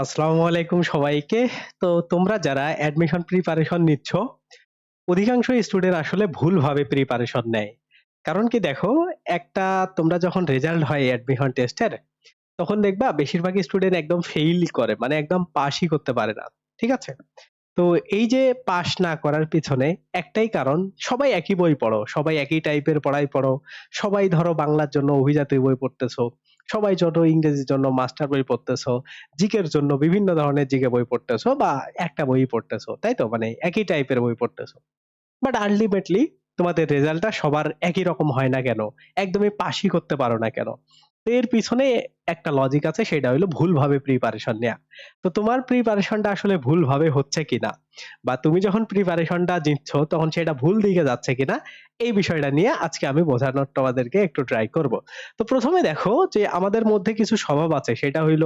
আসসালামু আলাইকুম সবাইকে। তো তোমরা যারা অ্যাডমিশন প্রিপারেশন নিচ্ছ, অধিকাংশ স্টুডেন্ট আসলে ভুলভাবে প্রিপারেশন নেয়। কারণ কি দেখো, একটা তোমরা যখন রেজাল্ট হয় অ্যাডমিশন টেস্টের, তখন দেখবা বেশিরভাগ স্টুডেন্ট একদম ফেইলই করে। মানে একদম পাসই করতে পারে না। ঠিক আছে? তো এই যে পাশ না করার পিছনে একটাই কারণ, সবাই একই বই পড়ো, সবাই একই টাইপের পড়াই পড়ো। সবাই ধরো বাংলার জন্য অভিজাত বই পড়তেছো। সবাই ছোট ইংরেজির জন্য মাস্টার বই পড়তেছো। জিকের জন্য বিভিন্ন ধরনের জিকে বই পড়তেছো বা একটা বই পড়তেছো। তাই তো? মানে একই টাইপের বই পড়তেছো। বাট আলটিমেটলি তোমাদের রেজাল্টটা সবার একই রকম হয় না কেন? একদমই পাসই করতে পারো না কেন? এর পিছনে একটা লজিক আছে, সেটা হইল ভুলভাবে প্রিপারেশন নেয়া। তো তোমার প্রিপারেশনটা আসলে ভুলভাবে হচ্ছে কিনা বা তুমি যখন প্রিপারেশনটা নিচ্ছ তখন সেটা ভুল দিকে যাচ্ছে কিনা এই বিষয়টা নিয়ে আজকে আমি বোঝানোর তোমাদেরকে একটু ট্রাই করব। তো প্রথমে দেখো যে আমাদের মধ্যে কিছু স্বভাব আছে, সেটা হইল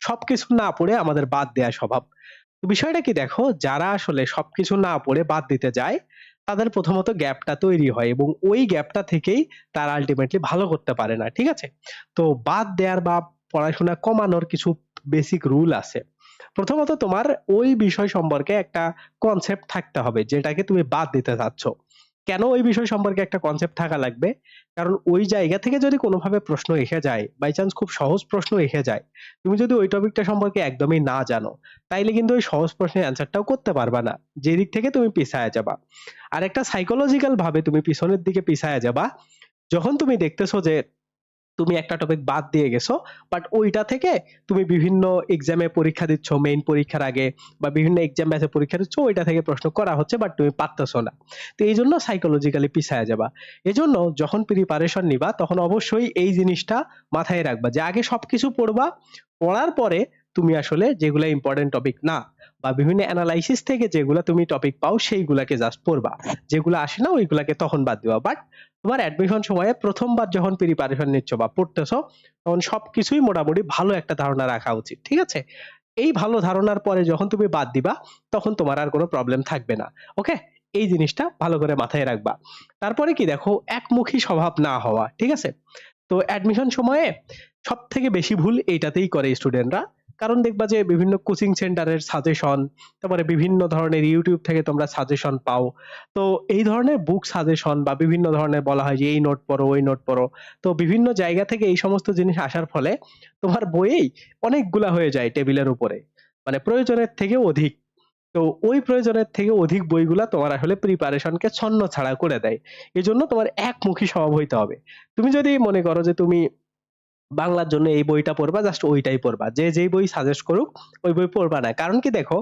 সবকিছু না পড়ে আমাদের বাদ দেয়া স্বভাব। বিষয়টা কি দেখো, যারা আসলে সবকিছু না পড়ে বাদ দিতে যায়, তাদের প্রথমত গ্যাপটা তৈরি হয় এবং ওই গ্যাপটা থেকেই তারা আলটিমেটলি ভালো করতে পারে না। ঠিক আছে? তো বাদ দেওয়ার বা পড়াশোনা কমানোর কিছু বেসিক রুল আছে। প্রথমত তোমার ওই বিষয় সম্পর্কে একটা কনসেপ্ট থাকতে হবে, যেটাকে তুমি বাদ দিতে চাচ্ছ। কেন ওই বিষয় সম্পর্কে একটা কনসেপ্ট থাকা লাগবে? কারণ ওই জায়গা থেকে যদি কোনোভাবে প্রশ্ন এসে যায়, বাই চান্স খুব সহজ প্রশ্ন এসে যায়, তুমি যদি ওই টপিকটা সম্পর্কে একদমই না জানো, তাইলে কিন্তু ওই সহজ প্রশ্নের অ্যান্সারটাও করতে পারবা না। যেদিক থেকে তুমি পিছায় যাবা। আর একটা সাইকোলজিক্যাল ভাবে তুমি পিছনের দিকে পিছায় যাবা। যখন তুমি দেখতেছো যে তুমি একটা টপিক বাদ দিয়ে গেছো বাট ওইটা থেকে তুমি বিভিন্ন এক্সামে পরীক্ষা দিচ্ছ মেইন পরীক্ষার আগে, বা বিভিন্ন এক্সাম ব্যাচে পরীক্ষা দিচ্ছ, ওইটা থেকে প্রশ্ন করা হচ্ছে বাট তুমি পারতেছো না। তো এই জন্য সাইকোলজিক্যালি পিছায়া যাবা। এজন্য যখন প্রিপারেশন নিবা, তখন অবশ্যই এই জিনিসটা মাথায় রাখবা যে আগে সবকিছু পড়বা, পড়ার পরে তুমি আসলে যেগুলো ইম্পর্টেন্ট টপিক না বা বিভিন্ন অ্যানালাইসিস থেকে যেগুলো তুমি টপিক পাও, সেইগুলাকে জাস্ট পড়বা। যেগুলো আসে না, ওইগুলাকে তখন বাদ দিবা। বাট তোমার অ্যাডমিশন সময়ে প্রথমবার যখন প্রিপারেশন নিচ্ছ বা পড়তেছো, তখন সবকিছুই মোটামুটি ভালো একটা ধারণা রাখা উচিত, ঠিক আছে? এই ভালো ধারণার পরে যখন তুমি বাদ দিবা, তখন তোমার আর কোনো প্রবলেম থাকবে না ওকে এই জিনিসটা ভালো করে মাথায় রাখবা। তারপরে কি দেখো, একমুখী স্বভাব না হওয়া, ঠিক আছে? তো অ্যাডমিশন সময়ে সব থেকে বেশি ভুল এইটাতেই করে স্টুডেন্টরা কারণ দেখবা যে বিভিন্ন কোচিং সেন্টারের সাজেশন তারপরে বিভিন্ন ধরনের ইউটিউব থেকে তোমরা সাজেশন পাও। তো এই ধরনের বুক সাজেশন বা বিভিন্ন ধরনের বলা হয় যে, এই নোট পড়ো, ওই নোট পড়ো। তো বিভিন্ন জায়গা থেকে এই সমস্ত জিনিস আসার ফলে তোমার বইয়েই অনেকগুলা হয়ে যায় টেবিলের উপরে। মানে প্রয়োজনের থেকে অধিক। তো ওই প্রয়োজনের থেকে অধিক বইগুলা তোমার আসলে প্রিপারেশনকে ছন্ন ছাড়া করে দেয়। এজন্য তোমার একমুখী স্বভাব হইতে হবে। তুমি যদি মনে করো যে তুমি বাংলার জন্য এই বইটা পড়বা জাস্ট ওইটাই পড়বা। যে যেই বই সাজেস্ট করুক, ওই বই পড়বা না। কারণ কি দেখো,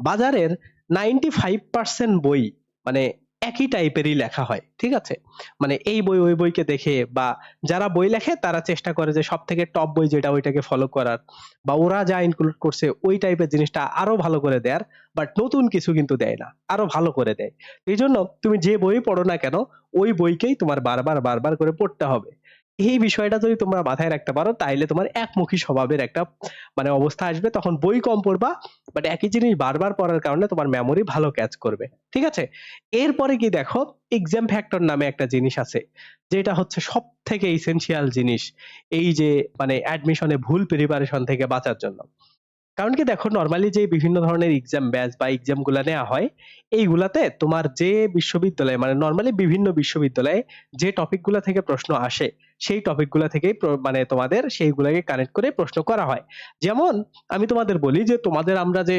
বাজারের নাইনটি ফাইভ পার্সেন্ট বই মানে একই টাইপেরই লেখা হয়, ঠিক আছে? মানে এই বই, ওই বইকে দেখে বা যারা বই লেখে, তারা চেষ্টা করে যে সব থেকে টপ বই যেটা ওইটাকে ফলো করার বা ওরা যা ইনক্লুড করছে, ওই টাইপের জিনিসটা আরও ভালো করে দেয়ার বাট নতুন কিছু কিন্তু দেয় না, আরও ভালো করে দেয়। এই জন্য তুমি যে বই পড়ো না কেন, ওই বইকেই তোমার বারবার বারবার করে পড়তে হবে। এই বিষয়টা যদি তোমরা মাথায় রাখতে পারো, তাইলে তোমার একমুখী স্বভাবের একটা মানে অবস্থা আসবে। তখন বই কম পড়বা বাট একই জিনিস বারবার পড়ার কারণে তোমার মেমোরি ভালো ক্যাচ করবে। ঠিক আছে? এরপরে কি দেখো এক্সাম ফ্যাক্টর নামে একটা জিনিস আছে, যেটা হচ্ছে সব থেকে ইসেনশিয়াল জিনিস, এই যে মানে অ্যাডমিশনে ভুল প্রিপারেশন থেকে বাঁচার জন্য। কারণ কি দেখো নর্মালি যে বিভিন্ন ধরনের এক্সাম ব্যাচ বা এক্সামগুলা নেওয়া হয়, এইগুলাতে তোমার যে বিশ্ববিদ্যালয়ে মানে নর্মালি বিভিন্ন বিশ্ববিদ্যালয়ে যে টপিকগুলা থেকে প্রশ্ন আসে সেই টপিকগুলা থেকেই মানে তোমাদের সেইগুলাকে কানেক্ট করে প্রশ্ন করা হয়। যেমন আমি তোমাদের বলি যে তোমাদের আমরা যে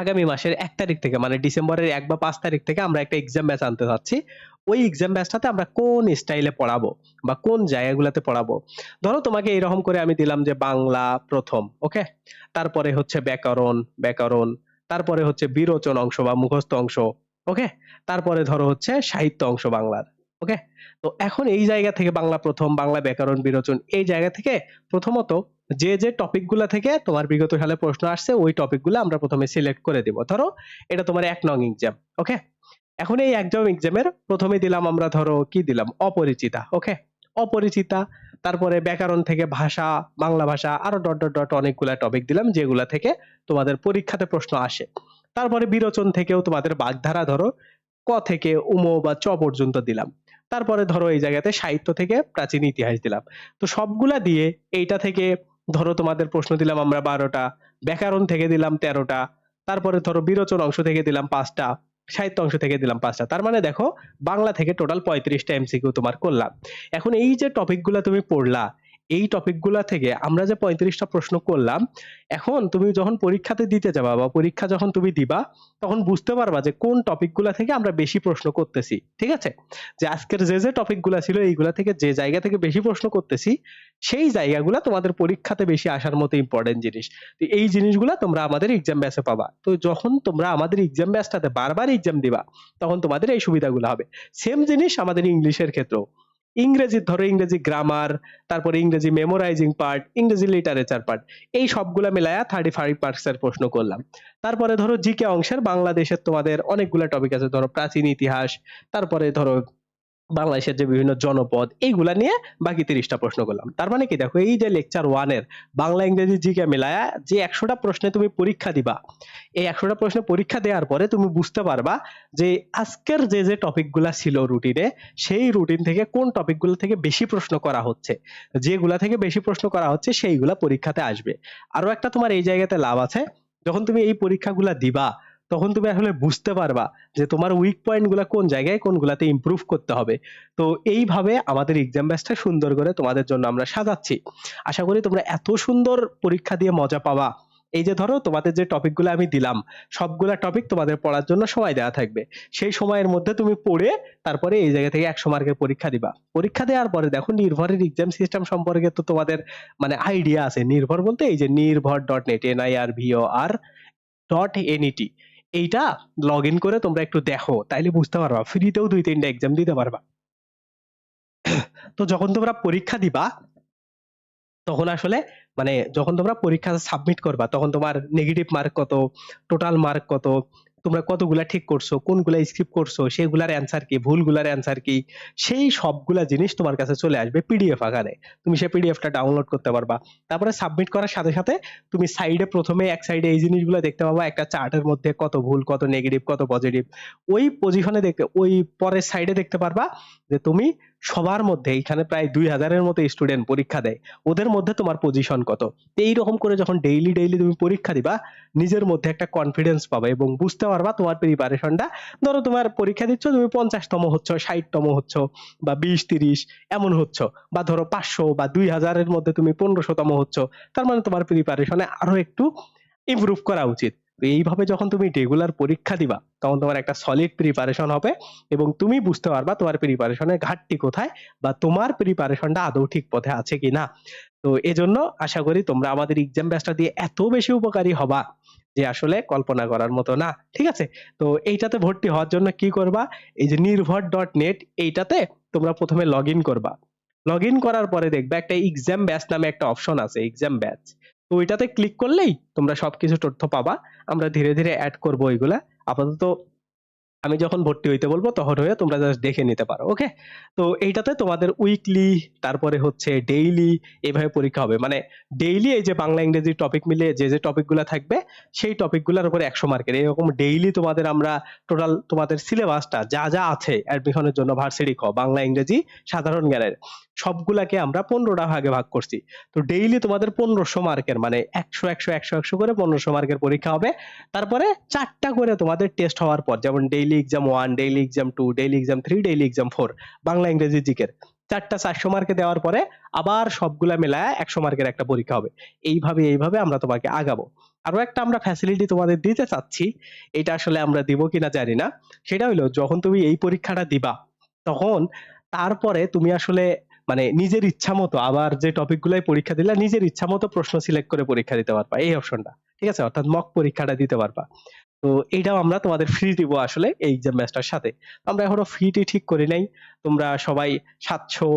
আগামী মাসের এক তারিখ থেকে মানে ডিসেম্বরের এক বা পাঁচ তারিখ থেকে আমরা একটা এক্সাম ব্যাচ আনতে যাচ্ছি। ওই এক্সাম ব্যাচটাতে আমরা কোন স্টাইলে পড়াবো বা কোন জায়গাগুলোতে পড়াবো? ধরো তোমাকে এরকম করে আমি দিলাম যে বাংলা প্রথম ওকে তারপরে হচ্ছে ব্যাকরণ ব্যাকরণ, তারপরে হচ্ছে বিরোচন অংশ বা মুখস্থ অংশ ওকে তারপরে ধরো হচ্ছে সাহিত্য অংশ বাংলার। ওকে তো এখন এই জায়গা থেকে বাংলা প্রথম, বাংলা ব্যাকরণ, বিরোচন এই জায়গা থেকে প্রথমত যে যে টপিকগুলা থেকে তোমার বিগত সালে প্রশ্ন আসছে, ওই টপিকগুলো আমরা প্রথমে সিলেক্ট করে দিব। ধরো, এটা তোমার এক নং এক্সাম ওকে এখন এই একদম এক্সামের প্রথমে দিলাম আমরা ধরো কি দিলাম? অপরিচিতা ওকে অপরিচিতা, তারপরে ব্যাকরণ থেকে ভাষা, বাংলা ভাষা, আরও ডট ডট ডট অনেকগুলা টপিক দিলাম, যেগুলা থেকে তোমাদের পরীক্ষাতে প্রশ্ন আসে। তারপরে বিরোচন থেকেও তোমাদের বাগধারা ধরো, ক থেকে উম বা চ পর্যন্ত দিলাম। তারপরে ধরো এই জায়গাতে সাহিত্য থেকে প্রাচীন ইতিহাস দিলাম। তো সবগুলা দিয়ে এইটা থেকে ধরো তোমাদের প্রশ্ন দিলাম আমরা বারোটা, ব্যাকরণ থেকে দিলাম তেরোটা, তারপরে ধরো বিরোচন অংশ থেকে দিলাম পাঁচটা, সাহিত্য অংশ থেকে দিলাম পাঁচটা। তার মানে দেখো বাংলা থেকে টোটাল পঁয়ত্রিশটা এমসিকিউ তোমার করলাম। এখন এই যে টপিকগুলো তুমি পড়লা এই টপিকগুলা থেকে আমরা যে পঁয়ত্রিশটা প্রশ্ন করলাম, এখন তুমি যখন পরীক্ষাতে দিতে যাবা বা পরীক্ষা যখন তুমি দিবা, তখন বুঝতে পারবা যে কোন টপিকগুলা থেকে আমরা বেশি প্রশ্ন করতেছি, ঠিক আছে? যে আজকের যে যে টপিকগুলা ছিল, এইগুলা থেকে যে জায়গা থেকে বেশি প্রশ্ন করতেছি, সেই জায়গাগুলা তোমাদের পরীক্ষাতে বেশি আসার মতো ইম্পর্টেন্ট জিনিস। তো এই জিনিসগুলা তোমরা আমাদের এক্সাম ব্যাচে পাবা। তো যখন তোমরা আমাদের এক্সাম ব্যাচটাতে বারবার এক্সাম দিবা, তখন তোমাদের এই সুবিধাগুলো হবে। সেম জিনিস আমাদের ইংলিশের ক্ষেত্রেও। ইংরেজি ধরো ইংরেজি গ্রামার তারপরে ইংরেজি মেমোরাইজিং পার্ট ইংরেজি লিটারেচার পার্ট এই সবগুলা মিলায়া থার্টি ফাইভ এর প্রশ্ন করলাম। তারপরে ধরো জিকে অংশের বাংলাদেশের তোমাদের অনেকগুলা টপিক আছে, ধরো প্রাচীন ইতিহাস, তারপরে ধরো বাংলাদেশের যে বিভিন্ন জনপদ, এইগুলা নিয়ে বাকি তিরিশটা প্রশ্ন করলাম। তার মানে কি? দেখো, এই যে লেকচার ওয়ানের বাংলা, ইংরেজি, জিকে মিলায়া যে একশোটা প্রশ্নে তুমি পরীক্ষা দিবা, এই একশোটা প্রশ্নে পরীক্ষা দেওয়ার পরে তুমি বুঝতে পারবা যে আজকের যে যে টপিকগুলা ছিল রুটিনে সেই রুটিন থেকে কোন টপিকগুলো থেকে বেশি প্রশ্ন করা হচ্ছে, যেগুলা থেকে বেশি প্রশ্ন করা হচ্ছে, সেইগুলা পরীক্ষাতে আসবে। আরও একটা তোমার এই জায়গাতে লাভ আছে, যখন তুমি এই পরীক্ষাগুলা দিবা তখন তুমি আসলে বুঝতে পারবা যে তোমার উইক পয়েন্টগুলা কোন জায়গায়, কোনগুলাতে ইমপ্রুভ করতে হবে। তো এইভাবে আমাদের এক্সাম ব্যাচটা সুন্দর করে তোমাদের জন্য আমরা সাজাচ্ছি। আশা করি তোমরা এত সুন্দর পরীক্ষা দিয়ে মজা পাবা। এই যে ধরো তোমাদের যে টপিকগুলো আমি দিলাম, সবগুলা টপিক তোমাদের পড়ার জন্য সময় দেওয়া থাকবে। সেই সময়ের মধ্যে তুমি পড়ে তারপরে এই জায়গা থেকে একশো মার্কের পরীক্ষা দিবা। পরীক্ষা দেওয়ার পরে দেখো নির্ভরের এক্সাম সিস্টেম সম্পর্কে তো তোমাদের মানে আইডিয়া আছে। নির্ভর বলতে এই যে নির্ভর dot net N I R V O R dot NET এইটা লগ ইন করে তোমরা একটু দেখো, তাইলে বুঝতে পারবা। ফ্রিতেও দুই তিনটা এক্সাম দিতে পারবা। তো যখন তোমরা পরীক্ষা দিবা, তখন আসলে মানে যখন তোমরা পরীক্ষা সাবমিট করবা, তখন তোমার নেগেটিভ মার্ক কত টোটাল মার্ক কত তোমরা কতগুলা ঠিক করছ, কোনগুলা স্কিপ করছ, সেগুলার অ্যান্সার কি, ভুলগুলার অ্যান্সার কি, সেই সবগুলা জিনিস তোমার কাছে চলে আসবে পিডিএফ আকারে। তুমি সেই পিডিএফটা ডাউনলোড করতে পারবা। তারপরে সাবমিট করার সাথে সাথে তুমি সাইডে প্রথমে এক সাইডে এই জিনিসগুলো দেখতে পাবা, একটা চার্টের মধ্যে কত ভুল, কত নেগেটিভ কত পজিটিভ ওই পজিশনে দেখতে, ওই পরের সাইডে দেখতে পারবা যে তুমি সবার মধ্যে এখানে প্রায় দুই হাজারের মতো স্টুডেন্ট পরীক্ষা দেয়। ওদের মধ্যে তোমার পজিশন কত? এইরকম করে যখন ডেইলি ডেইলি তুমি পরীক্ষা দিবা, নিজের মধ্যে একটা কনফিডেন্স পাবে এবং বুঝতে পারবা তোমার প্রিপারেশনটা ধরো তোমার পরীক্ষা দিচ্ছ, তুমি পঞ্চাশতম হচ্ছ, ষাটতম হচ্ছ বা বিশ, তিরিশ, এমন হচ্ছ। বা ধরো পাঁচশো বা দুই হাজারের মধ্যে তুমি পনেরোশোতম হচ্ছ। তার মানে তোমার প্রিপারেশনে আরও একটু ইমপ্রুভ করা উচিত। তো এইভাবে যখন তুমি রেগুলার পরীক্ষা দিবা, তখন তোমার একটা সলিড প্রিপারেশন হবে এবং তুমি বুঝতে পারবা তোমার প্রিপারেশনের ঘাটতি কোথায় বা তোমার প্রিপারেশনটা আদৌ ঠিক পথে আছে কিনা। তো এজন্য আশা করি তোমরা আমাদের এক্সাম ব্যাচটা দিয়ে এত বেশি উপকারী হবা যে আসলে কল্পনা করার মতো না, ঠিক আছে? তো এইটাতে ভর্তি হওয়ার জন্য কি করবা? এই যে নির্ভর ডট নেট এইটাতে তোমরা প্রথমে লগ ইন করবা। লগ ইন করার পরে দেখবে একটা এক্সাম ব্যাচ নামে একটা অপশন আছে এক্সাম ব্যাচ তো ওইটাতে ক্লিক করলেই তোমরা সবকিছু তথ্য পাবা। আমরা ধীরে ধীরে অ্যাড করব ওইগুলা। আপাতত আমি যখন ভর্তি হইতে বলব, তখন হয়ে তোমরা জাস্ট দেখে নিতে পারো ওকে তো এইটাতে তোমাদের উইকলি তারপরে হচ্ছে ডেইলি এভাবে পরীক্ষা হবে। মানে ডেইলি এই যে বাংলা, ইংরেজি টপিক মিলিয়ে যে যে টপিকগুলো থাকবে, সেই টপিকগুলোর উপরে একশো মার্কের এরকম ডেইলি তোমাদের আমরা টোটাল তোমাদের সিলেবাসটা যা যা আছে অ্যাডমিশনের জন্য ভার্সিটি খ, বাংলা, ইংরেজি সাধারণ জ্ঞানের। সবগুলাকে আমরা পনেরোটা ভাগে ভাগ করছি। তো ডেইলি তোমাদের পনেরোশো মার্কের মানে একশো একশো একশো একশো করে পনেরোশো মার্কের পরীক্ষা হবে। তারপরে চারটা করে তোমাদের টেস্ট হওয়ার পর, যেমন daily exam one daily exam two daily exam three daily exam four Bangla, ইংরেজি, জিকের। চারটা, চারশো মার্কে দেওয়ার পরে আবার সবগুলা মেলায় একশো মার্কের একটা পরীক্ষা হবে। এইভাবে এইভাবে আমরা তোমাকে আগাবো। আরও একটা আমরা ফ্যাসিলিটি তোমাদের দিতে চাচ্ছি, এটা আসলে আমরা দিব কিনা জানি না। সেটা হলো যখন তুমি এই পরীক্ষাটা দিবা, তখন তারপরে তুমি আসলে মানে নিজের ইচ্ছা মতো আবার যে টপিক গুলাই পরীক্ষা দিলা নিজের ইচ্ছা মতো প্রশ্ন সিলেক্ট করে পরীক্ষা দিতে পারবা, এই অপশনটা ঠিক আছে? অর্থাৎ মক পরীক্ষাটা দিতে পারবা। তো এটাও আমরা তোমাদের ফ্রি দিব আসলে এই এক্সাম ব্যাচটার সাথে। আমরা এখনও ফিটি ঠিক করি নাই। তোমরা সবাই সাতশো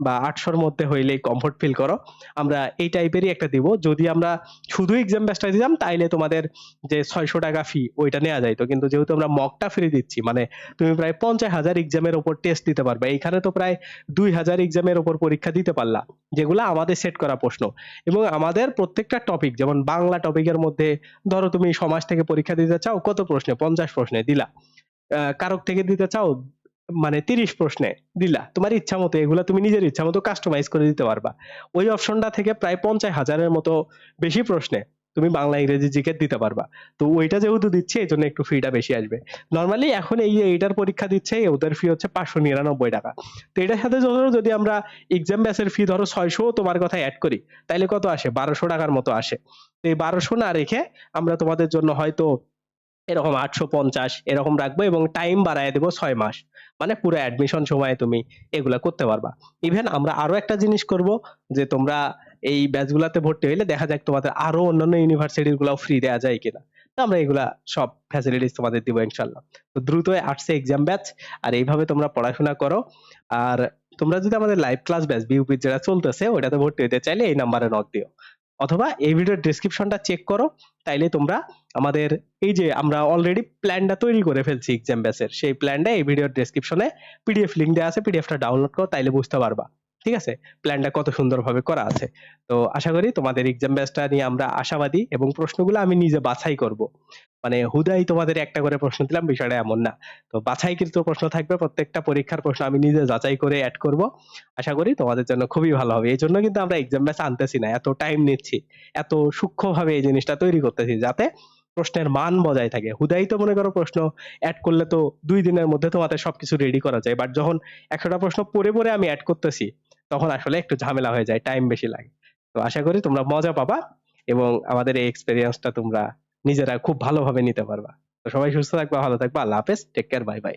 বা আটশোর মধ্যে হইলে কমফোর্ট ফিল করো। আমরা এই টাইপেরই একটা দিব। যদি আমরা শুধু এক্সাম ব্যাচটা দিতাম, তাইলে তোমাদের যে ছয়শো টাকা ফি ওইটা নেওয়া যাইতো। কিন্তু যেহেতু আমরা মকটা ফ্রি দিচ্ছি মানে তুমি প্রায় পঞ্চাশ হাজার এক্সামের ওপর টেস্ট দিতে পারবে। এইখানে তো প্রায় দুই হাজার এক্সামের ওপর পরীক্ষা দিতে পারলা, যেগুলো আমাদের সেট করা প্রশ্ন। এবং আমাদের প্রত্যেকটা টপিক যেমন বাংলা টপিকের মধ্যে, ধরো তুমি সমাজ থেকে পরীক্ষা দিতে চাও, কত প্রশ্নে? পঞ্চাশ প্রশ্নে দিলা। কারক থেকে দিতে চাও মানে তিরিশ প্রশ্নে দিলা, তোমার ইচ্ছা মতো এগুলা তুমি নিজের ইচ্ছা মতো কাস্টমাইজ করে দিতে পারবা। ওই অপশনটা থেকে প্রায় পঞ্চাশ হাজারের মতো বেশি প্রশ্নে তুমি বাংলা, ইংরেজি জিকে দিতে পারবা। তো ওইটা যেহেতু দিচ্ছে এই জন্য একটু ফিটা বেশি আসবে। নর্মালি এখন এই এইটার পরীক্ষা দিচ্ছে, ওদের ফি হচ্ছে পাঁচশো নিরানব্বই টাকা। তো এটার সাথে ধরো যদি আমরা এক্সাম ব্যাসের ফি ধরো ছয়শো তোমার কথা অ্যাড করি, তাইলে কত আসে? বারোশো টাকার মতো আসে। তো এই বারোশো না রেখে আমরা তোমাদের জন্য হয়তো এরকম আটশো পঞ্চাশ এরকম রাখব এবং টাইম বাড়ায় দেবো ছয় মাস। মানে পুরো অ্যাডমিশন সময়ে তুমি এগুলা করতে পারবা। ইভেন আমরা আরও একটা জিনিস করব, যে তোমরা এই ব্যাচগুলাতে ভর্তি হইলে দেখা যাক তোমাদের আরও অন্যান্য ইউনিভার্সিটির গুলাও ফ্রি দেওয়া যায় কিনা। আমরা এগুলা সব ফ্যাসিলিটিস তোমাদের দিব ইনশাল্লাহ তো দ্রুত আসছে এক্সাম ব্যাচ আর এইভাবে তোমরা পড়াশোনা করো। আর তোমরা যদি আমাদের লাইভ ক্লাস ব্যাচ বিউপির যেটা চলতেছে ওটাতে ভর্তি হতে চাইলে এই নাম্বারে নক দিও। অথবা এই ভিডিওর ডেসক্রিপশনটা চেক করো, তাইলে তোমরা আমাদের এই যে আমরা অলরেডি প্ল্যানটা তৈরি করে ফেলছি এক্সাম ব্যাচের সেই প্ল্যানটা এই ভিডিওর ডেসক্রিপশনে পিডিএফ লিংক দেওয়া আছে পিডিএফটা ডাউনলোড করো, তাইলে বুঝতে পারবা। ঠিক আছে? প্ল্যানটা কত সুন্দরভাবে করা আছে। তো আশা করি তোমাদের এক্সাম ব্যাচটা নিয়ে আমরা আশাবাদী এবং প্রশ্নগুলো আমি নিজে বাছাই করব। মানে হুদাই তোমাদের একটা করে প্রশ্ন দিলাম, বিষয়টা এমন না। তো বাছাইকৃত প্রশ্ন থাকবে, প্রত্যেকটা পরীক্ষার প্রশ্ন আমি নিজে যাচাই করে অ্যাড করব। আশা করি তোমাদের জন্য খুবই ভালো হবে। এই জন্য কিন্তু আমরা এক্সাম ব্যাচ আনতেছি না, এত টাইম নিচ্ছি, এত সূক্ষ্মভাবে এই জিনিসটা তৈরি করতেছি যাতে প্রশ্নের মান বজায় থাকে। হুদাই তো মনে করো প্রশ্ন অ্যাড করলে তো দুই দিনের মধ্যে তোমাদের সবকিছু রেডি করা যায়। বাট যখন একশোটা প্রশ্ন পরে পরে আমি অ্যাড করতেছি তখন আসলে একটু ঝামেলা হয়ে যায় টাইম বেশি লাগে। তো আশা করি তোমরা মজা পাবা এবং আমাদের এই এক্সপেরিয়েন্সটা তোমরা নিজেরা খুব ভালোভাবে নিতে পারবা। তো সবাই সুস্থ থাকবা, ভালো থাকবা, আল্লাহ হাফেজ টেক কেয়ার বাই বাই